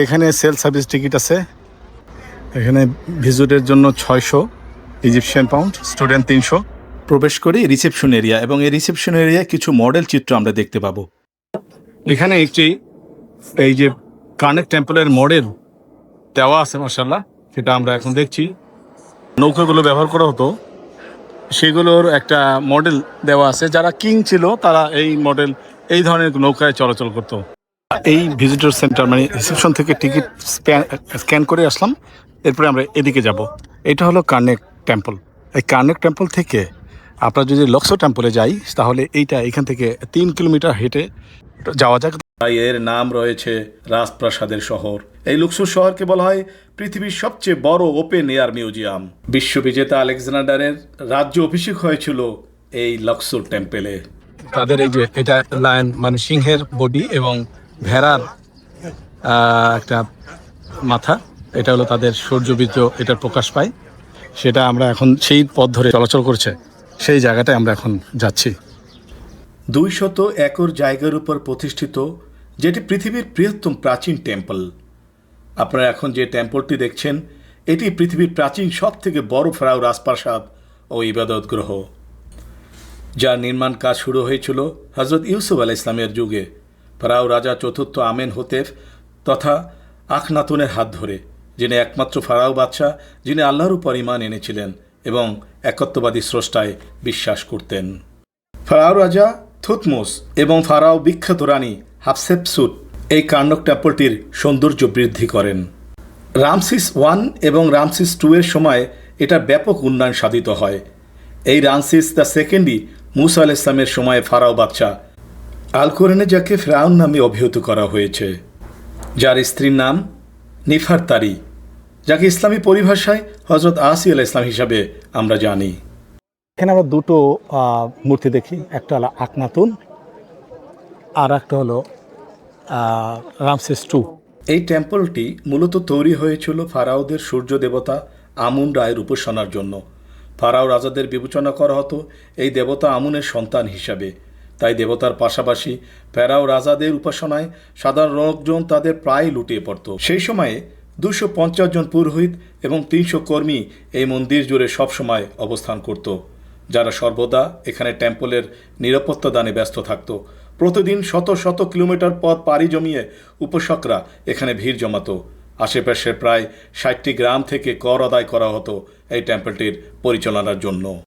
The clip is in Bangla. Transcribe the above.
এখানে সেল সার্ভিস টিকিট আছে। এখানে ভিজিটের জন্য ছয়শো, ইজিপশিয়ান পাউন্ড, স্টুডেন্ট তিনশো। প্রবেশ করি রিসেপশন এরিয়া এবং এই রিসেপশন এরিয়ায় কিছু মডেল চিত্র আমরা দেখতে পাবো। এখানে একটি, এই যে কানেক টেম্পলের মডেল দেওয়া আছে মার্শাল্লাহ সেটা আমরা এখন দেখছি। নৌকাগুলো ব্যবহার করা হতো। সেগুলোর একটা মডেল দেওয়া আছে। যারা কিং ছিল তারা এই মডেল, এই ধরনের নৌকায় চলাচল করতো। এই ভিজিটর সেন্টার মানে রিসেপশন থেকে টিকিট স্ক্যান করে আসলাম। এরপরে আমরা এদিকে যাব। এটা হলো কার্নেক টেম্পল এই কার্নেক টেম্পল থেকে আপনারা যদি লক্সো টেম্পলে যাই তাহলে এইটা এখান থেকে তিন কিলোমিটার হেঁটে যাওয়া যাক। তাই এর নাম রয়েছে রাজপ্রাসাদের শহর। এই লুকসুর শহরকে বলা হয় পৃথিবীর সবচেয়ে বড় ওপেন এয়ার মিউজিয়াম বিশ্ববিজেতা আলেকজান্ডারের রাজ্য অভিষেক হয়েছিল এই লক্সুর টেম্পেলে তাদের এই যে এটা লায়ন মানে সিংহের বডি এবং ভেড়ার একটা মাথা। এটা হলো তাদের সূর্যবীর্য এটার প্রকাশ পায়। সেটা আমরা এখন সেই পথ ধরে চলাচল করছে। সেই জায়গাটায় আমরা এখন যাচ্ছি। দুই শত একর জায়গার উপর প্রতিষ্ঠিত যেটি পৃথিবীর বৃহত্তম প্রাচীন টেম্পল। আপনারা এখন যে টেম্পলটি দেখছেন, এটি পৃথিবীর প্রাচীন সব থেকে বড় ফেরাও রাজপ্রাসাদ ও ইবাদত গ্রহ। যার নির্মাণ কাজ শুরু হয়েছিল হজরত ইউসুফ আলাহ ইসলামের যুগে। ফেরাও রাজা চতুর্থ আমেন হোতেফ তথা আখনাতুনের হাত ধরে, যিনি একমাত্র ফারাও বাদশাহ, যিনি আল্লাহর উপর ইমান এনেছিলেন এবং একত্ববাদী স্রষ্টায় বিশ্বাস করতেন। ফারাও রাজা থুতমোস এবং ফারাও বিখ্যাত রানী হাফসেপসুট এই কার্নক টেম্পলটির সৌন্দর্য বৃদ্ধি করেন। রামসিস ওয়ান এবং রামসিস টু এর সময় এটা ব্যাপক উন্নয়ন সাধিত হয়। এই রামসিস দ্য সেকেন্ডই মুসা আল ইসলামের সময় ফারাও বাদশাহ আল কোরআনে যাকে ফ্রাউন নামে অভিহিত করা হয়েছে যার স্ত্রীর নাম নিফার তারি যাকে ইসলামী পরিভাষায় হজরত আসি আল ইসলাম হিসাবে আমরা জানি। এখানে আমরা দুটো মূর্তি দেখি। একটা হলো আকনাতুন আর একটা হলো রামসেস টু। এই টেম্পলটি মূলত তৈরি হয়েছিল ফারাওদের সূর্য দেবতা আমুন রায়ের উপাসনার জন্য। ফারাও রাজাদের বিবেচনা করা হতো এই দেবতা আমুনের সন্তান হিসাবে। তাই দেবতার পাশাপাশি ফেরাও রাজাদের উপাসনায় সাধারণ লোকজন তাদের প্রায় লুটিয়ে পড়ত। সেই সময়ে দুশো পঞ্চাশ জন পুরোহিত এবং তিনশো কর্মী এই মন্দির জুড়ে সবসময় অবস্থান করত। যারা সর্বদা এখানে টেম্পলের নিরাপত্তা দানে ব্যস্ত থাকত। প্রতিদিন শত শত কিলোমিটার পথ পাড়ি জমিয়ে উপাসকরা এখানে ভিড় জমাত। আশেপাশের প্রায় ষাটটি গ্রাম থেকে কর আদায় করা হতো এই টেম্পলটির পরিচালনার জন্য।